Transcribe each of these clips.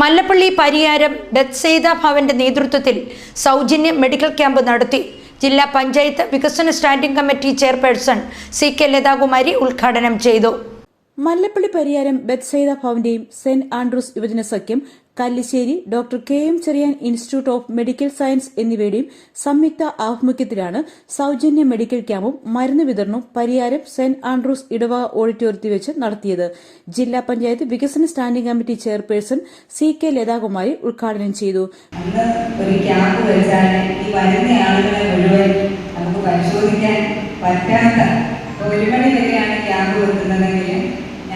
മല്ലപ്പള്ളി പരിയാരം ബത്സൈദ ഭവന്റെ നേതൃത്വത്തിൽ സൗജന്യ medical camp നടത്തി. ജില്ലാ പഞ്ചായത്ത് വികസന standing committee chairperson C K Lathakumari ഉദ്ഘാടനം ചെയ്തു. മല്ലപ്പള്ളി പരിയാരം ബെത്സൈദ ഭവന്റെയും സെന്റ് ആൻഡ്രൂസ് യുവജന സഖ്യം Kallissery doctor K M Cherian institute of medical science എന്നിവയുടെയും സംയുക്ത ആഭിമുഖ്യത്തിലാണ് സൌജന്യ മെഡിക്കൽ ക്യാമ്പും മരുന്ന് വിതരണവും പരിയാരം സെന്റ് ആൻഡ്രൂസ് ഇടവക ഓഡിറ്റോറിയത്തിൽ വെച്ച് നടത്തിയത്. ജില്ലാ പഞ്ചായത്ത് വികസന standing committee chairperson C K Lathakumari ഉദ്ഘാടനം ചെയ്തു. ഒരു ക്യാമ്പ് ഈ ആളുകളെ നമുക്ക് പരിശോധിക്കാൻ പറ്റാത്ത ഒരു മണി വരെയാണ് ക്യാമ്പ് വെക്കുന്നതെങ്കിൽ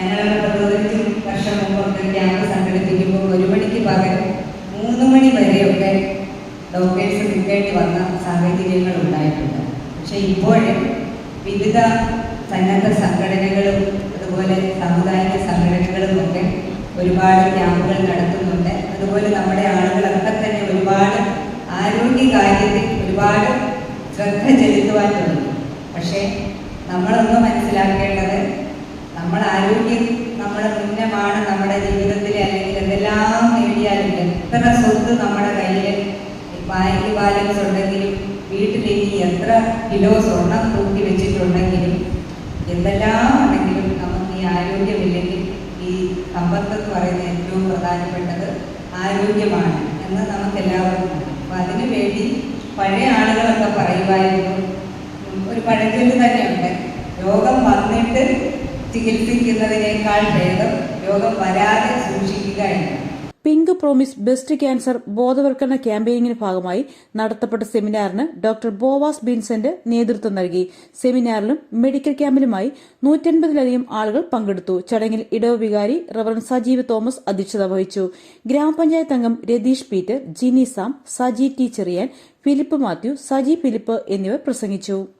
പത്ത് പതിനഞ്ച് വർഷം മുമ്പൊക്കെ ക്യാമ്പ് സംഘടിപ്പിക്കുമ്പോൾ ഒരു മണിക്ക് പകരം മൂന്ന് മണി വരെയൊക്കെ ഡോക്ടേഴ്സ് നിൽക്കേണ്ടി വന്ന സാഹചര്യങ്ങൾ ഉണ്ടായിട്ടുണ്ട്. പക്ഷേ ഇപ്പോൾ വിവിധ സന്നദ്ധ സംഘടനകളും അതുപോലെ സാമുദായിക സംഘടനകളും ഒരുപാട് ക്യാമ്പുകൾ നടത്തുന്നുണ്ട്. അതുപോലെ നമ്മുടെ ആളുകളൊക്കെ തന്നെ ഒരുപാട് ആരോഗ്യ കാര്യത്തിൽ ഒരുപാട് ശ്രദ്ധ ചെലുത്തുവാൻ തുടങ്ങി. പക്ഷേ നമ്മളൊന്ന് മനസ്സിലാക്കേണ്ടത് നമ്മൾ ആരോഗ്യം നമ്മുടെ മുന്നമാണ് നമ്മുടെ ജീവിതത്തിൽ അല്ലെങ്കിൽ എന്തെല്ലാം നേടിയാലും എത്ര സ്വത്ത് നമ്മുടെ കയ്യിൽ ബാങ്ക് ബാലൻസ് ഉണ്ടെങ്കിലും വീട്ടിലേക്ക് എത്ര കിലോ സ്വർണം തൂക്കി വെച്ചിട്ടുണ്ടെങ്കിലും എന്തെല്ലാം ഉണ്ടെങ്കിലും നമുക്ക് ഈ ആരോഗ്യമില്ലെങ്കിൽ ഈ സമ്പത്ത് എന്ന് പറയുന്ന ഏറ്റവും പ്രധാനപ്പെട്ടത് ആരോഗ്യമാണ് എന്ന് നമുക്ക് എല്ലാവർക്കും അപ്പം അതിനു വേണ്ടി പഴയ ആളുകളൊക്കെ പറയുമായിരുന്നു ഒരു പഴഞ്ചൊല്ല് തന്നെയുണ്ട്. വരാതെ പിങ്ക് പ്രോമിസ് ബെസ്റ്റ് ക്യാൻസർ ബോധവൽക്കരണ ക്യാമ്പയിനിന് ഭാഗമായി നടത്തപ്പെട്ട സെമിനാറിന് ഡോക്ടർ ബോവാസ് ബിൻസെന്റ് നേതൃത്വം നൽകി. സെമിനാറിലും മെഡിക്കൽ ക്യാമ്പിലുമായി നൂറ്റൻപതിലധികം ആളുകൾ പങ്കെടുത്തു. ചടങ്ങിൽ ഇടവ വികാരി റവറൻ സജീവ് തോമസ് അധ്യക്ഷത വഹിച്ചു. ഗ്രാമപഞ്ചായത്ത് അംഗം Ratheesh Peter Jini Sam Saji T Cherian Philip Mathew Saji Philip എന്നിവർ പ്രസംഗിച്ചു.